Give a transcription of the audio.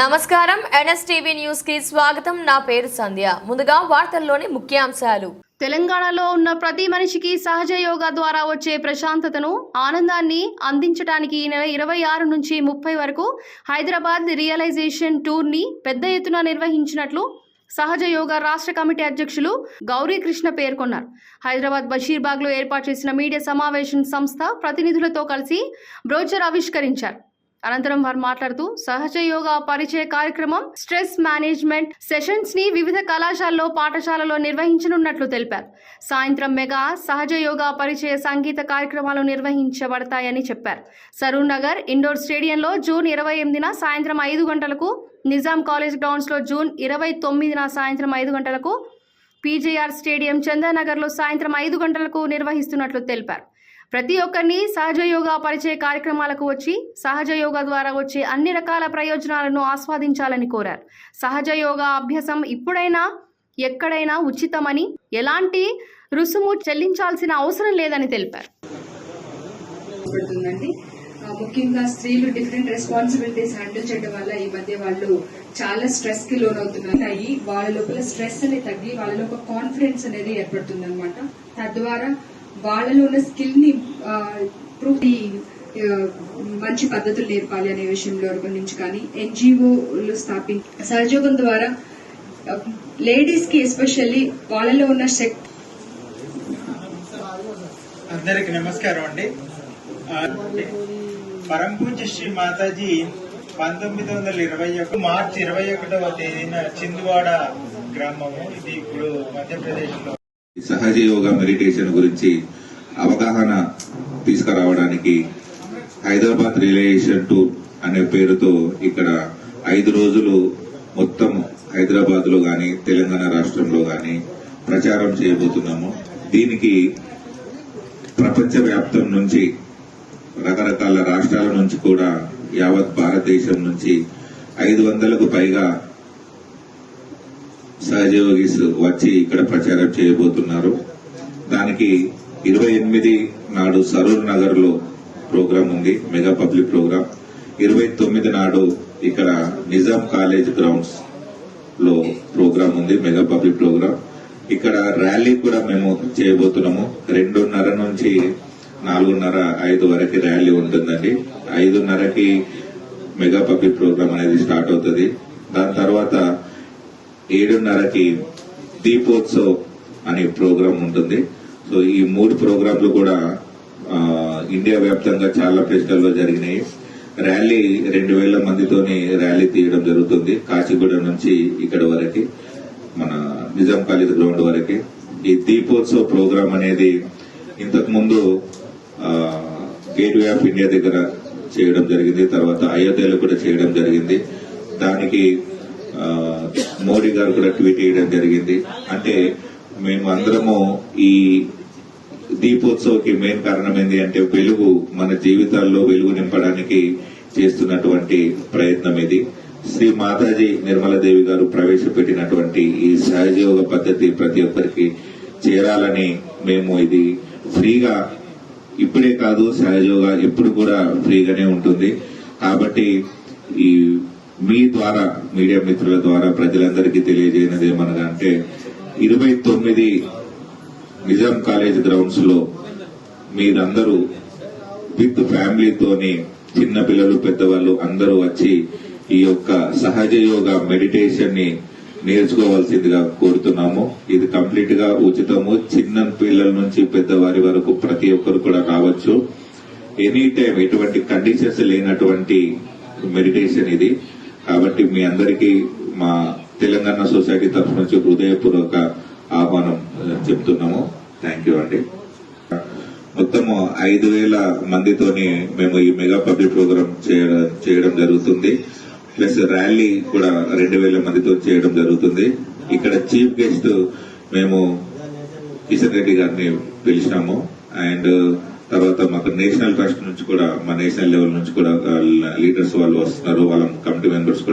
నమస్కారం. ఎన్ఎస్టీవీ న్యూస్కి స్వాగతం. నా పేరు సంధ్య. ముందుగా వార్తల్లోని ముఖ్యాంశాలు. తెలంగాణలో ఉన్న ప్రతి మనిషికి సహజ యోగా ద్వారా వచ్చే ప్రశాంతతను ఆనందాన్ని అందించడానికి ఈ నెల ఇరవై ఆరు నుంచి ముప్పై వరకు హైదరాబాద్ రియలైజేషన్ టూర్ని పెద్ద ఎత్తున నిర్వహించినట్లు సహజ యోగా రాష్ట్ర కమిటీ అధ్యక్షులు గౌరీకృష్ణ పేర్కొన్నారు. హైదరాబాద్ బషీర్బాగ్లో ఏర్పాటు చేసిన మీడియా సమావేశం సంస్థ ప్రతినిధులతో కలిసి బ్రోచర్ ఆవిష్కరించారు. అనంతరం వారు మాట్లాడుతూ సహజ యోగా పరిచయ కార్యక్రమం స్ట్రెస్ మేనేజ్మెంట్ సెషన్స్ని వివిధ కళాశాలలో పాఠశాలలో నిర్వహించనున్నట్లు తెలిపారు. సాయంత్రం మెగా సహజ యోగా పరిచయ సంగీత కార్యక్రమాలు నిర్వహించబడతాయని చెప్పారు. సరూర్ నగర్ ఇండోర్ స్టేడియంలో జూన్ ఇరవై ఎనిమిదిన సాయంత్రం ఐదు గంటలకు నిజాం కాలేజ్ గ్రౌండ్స్లో జూన్ ఇరవై తొమ్మిదిన సాయంత్రం ఐదు గంటలకు పీజేఆర్ స్టేడియం చందానగర్లో సాయంత్రం ఐదు గంటలకు నిర్వహిస్తున్నట్లు తెలిపారు. ప్రతి ఒక్కరిని సహజ యోగా పరిచయ కార్యక్రమాలకు వచ్చి సహజ యోగా ద్వారా వచ్చే అన్ని రకాల ప్రయోజనాలను ఆస్వాదించాలని కోరారు. సహజ యోగా అభ్యాసం ఇప్పుడైనా ఎక్కడైనా ఉచితమని ఎలాంటి రుసుము చెల్లించాల్సిన అవసరం లేదని తెలిపారు. ముఖ్యంగా స్త్రీలు డిఫరెంట్ రెస్పాన్సిబిలిటీస్ హ్యాండిల్ చేయడం వల్ల ఈ మధ్య వాళ్ళు చాలా స్ట్రెస్కి లోనవుతున్నారు. అయ్యి వాళ్ళ లోపల స్ట్రెస్ అనేది తగ్గి వాళ్ళ లోపల కాన్ఫిడెన్స్ అనేది ఏర్పడుతుంది అనమాట తద్వారా వాళ్ళలో ఉన్న స్కిల్ని ప్రూవ్ మంచి పద్ధతులు నేర్పాలి అనే విషయంలో నుంచి కానీ ఎన్జిఓలు స్థాపించి సహయోగం ద్వారా లేడీస్కి ఎస్పెషల్లీ వాళ్ళలో ఉన్న శక్తి అందరికి నమస్కారం అండి. ఆ, పరంపూజ శ్రీ మాతాజీ పంతొమ్మిది వందల ఇరవై ఒకటి మార్చి ఇరవై ఒకటవ తేదీన చిందువాడ గ్రామము ఇది ఇప్పుడు మధ్యప్రదేశ్లో సహజ యోగా మెడిటేషన్ గురించి అవగాహన తీసుకురావడానికి హైదరాబాద్ రిలేషన్ టూర్ అనే పేరుతో ఇక్కడ ఐదు రోజులు మొత్తం హైదరాబాద్లో గాని తెలంగాణ రాష్ట్రంలో గాని ప్రచారం చేయబోతున్నాము. దీనికి ప్రపంచ వ్యాప్తం నుంచి రకరకాల రాష్ట్రాల నుంచి కూడా యావత్ భారతదేశం నుంచి ఐదు వందలకు పైగా సహజయోగిస్ వచ్చి ఇక్కడ ప్రచారం చేయబోతున్నారు. దానికి ఇరవై ఎనిమిది నాడు సరూర్ నగర్లో ప్రోగ్రాం ఉంది మెగా పబ్లిక్ ప్రోగ్రాం. ఇరవై తొమ్మిది నాడు ఇక్కడ నిజాం కాలేజ్ గ్రౌండ్స్లో ప్రోగ్రాం ఉంది మెగా పబ్లిక్ ప్రోగ్రాం. ఇక్కడ ర్యాలీ కూడా మేము చేయబోతున్నాము. రెండున్నర నుంచి నాలుగున్నర ఐదు వరకు ర్యాలీ ఉంటుందండి. ఐదున్నరకి మెగా పబ్లిక్ ప్రోగ్రాం అనేది స్టార్ట్ అవుతుంది. దాని తర్వాత ఏడున్నరకి దీపోత్సవ్ అనే ప్రోగ్రాం ఉంటుంది. సో ఈ మూడు ప్రోగ్రాంలు కూడా ఇండియా వ్యాప్తంగా చాలా ప్లేస్లలో జరిగినాయి. ర్యాలీ రెండు వేల మందితోని ర్యాలీ తీయడం జరుగుతుంది. కాచిగూడ నుంచి ఇక్కడ వరకు మన నిజాం కాలేజ్ గ్రౌండ్ వరకు. ఈ దీపోత్సవ్ ప్రోగ్రాం అనేది ఇంతకుముందు గేట్ వే ఆఫ్ ఇండియా దగ్గర చేయడం జరిగింది. తర్వాత అయోధ్యలో కూడా చేయడం జరిగింది. దానికి మోడీ గారు కూడా ట్వీట్ చేయడం జరిగింది. అంటే మేము అందరము ఈ దీపోత్సవ్కి మెయిన్ కారణం ఏంటి అంటే వెలుగు మన జీవితాల్లో వెలుగు నింపడానికి చేస్తున్నటువంటి ప్రయత్నం ఇది. శ్రీ మాతాజీ నిర్మలాదేవి గారు ప్రవేశపెట్టినటువంటి ఈ సహజయోగ పద్ధతి ప్రతి ఒక్కరికి చేరాలని మేము ఇది ఫ్రీగా ఇప్పుడే కాదు సహజయోగ ఎప్పుడు కూడా ఫ్రీగానే ఉంటుంది. కాబట్టి ఈ మీ ద్వారా మీడియా మిత్రుల ద్వారా ప్రజలందరికీ తెలియజేయనది ఏమనగా అంటే ఇరవై తొమ్మిది నిజాం కాలేజ్ గ్రౌండ్స్లో మీరందరూ విత్ ఫ్యామిలీతోని చిన్న పిల్లలు పెద్దవాళ్ళు అందరూ వచ్చి ఈ యొక్క సహజ యోగ మెడిటేషన్ని నేర్చుకోవాల్సిందిగా కోరుతున్నాము. ఇది కంప్లీట్గా ఉచితము. చిన్న పిల్లల నుంచి పెద్దవారి వరకు ప్రతి ఒక్కరు కూడా రావచ్చు. ఎనీ టైం ఎటువంటి కండిషన్స్ లేనటువంటి మెడిటేషన్ ఇది. కాబట్టి మీ అందరికీ మా తెలంగాణ సొసైటీ తరఫు నుంచి హృదయపూర్వక ఆహ్వానం చెప్తున్నాము. థ్యాంక్ యూ అండి. మొత్తము ఐదు వేల మందితోని మేము ఈ మెగా పబ్లిక్ ప్రోగ్రామ్ చేయడం చేయడం జరుగుతుంది. ప్లస్ ర్యాలీ కూడా రెండు వేల మందితో చేయడం జరుగుతుంది. ఇక్కడ చీఫ్ గెస్ట్ మేము కిషన్ రెడ్డి గారిని పిలిచినాము. అండ్ తర్వాత మాకు నేషనల్ ట్రస్ట్ నుంచి కూడా మా నేషనల్ లెవెల్ నుంచి కూడా లీడర్స్ వాళ్ళు వస్తున్నారు. వాళ్ళ కమిటీ మెంబర్స్ కూడా